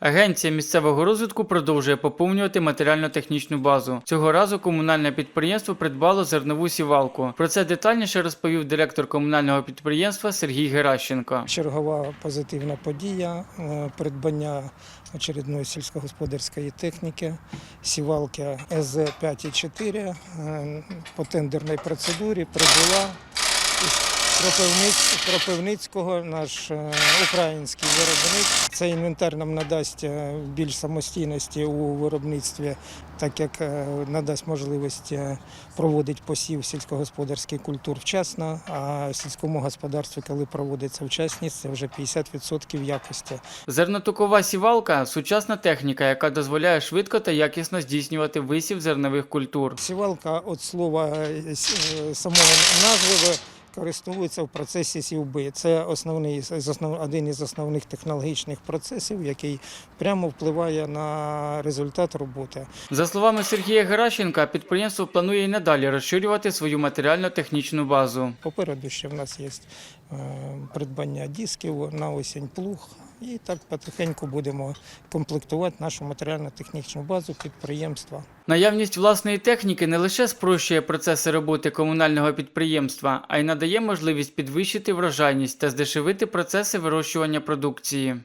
Агенція місцевого розвитку продовжує поповнювати матеріально-технічну базу. Цього разу комунальне підприємство придбало зернову сівалку. Про це детальніше розповів директор комунального підприємства Сергій Геращенко. Чергова позитивна подія е, придбання очередної сільськогосподарської техніки, сівалки ез 5,4 е, по тендерній процедурі прибула Кропивницького, наш е, український виробник. Цей інвентар нам надасть е, більш самостійності у виробництві, так як е, надасть можливість проводити посів сільськогосподарських культур вчасно, а в сільському господарстві, коли проводиться вчасність, це вже 50% якості. Зернотокова сівалка сучасна техніка, яка дозволяє швидко та якісно здійснювати висів зернових культур. Сівалка від слова самого назви користується в процесі сівби. Це основний один із основних технологічних процесів, який прямо впливає на результат роботи. За словами Сергія Геращенка, підприємство планує і надалі розширювати свою матеріально-технічну базу. Попереду ще в нас є е, придбання дисків на осінь плуг. І так потихеньку будемо комплектувати нашу матеріально-технічну базу підприємства. Наявність власної техніки не лише спрощує процеси роботи комунального підприємства, а й надає можливість підвищити врожайність та здешевити процеси вирощування продукції.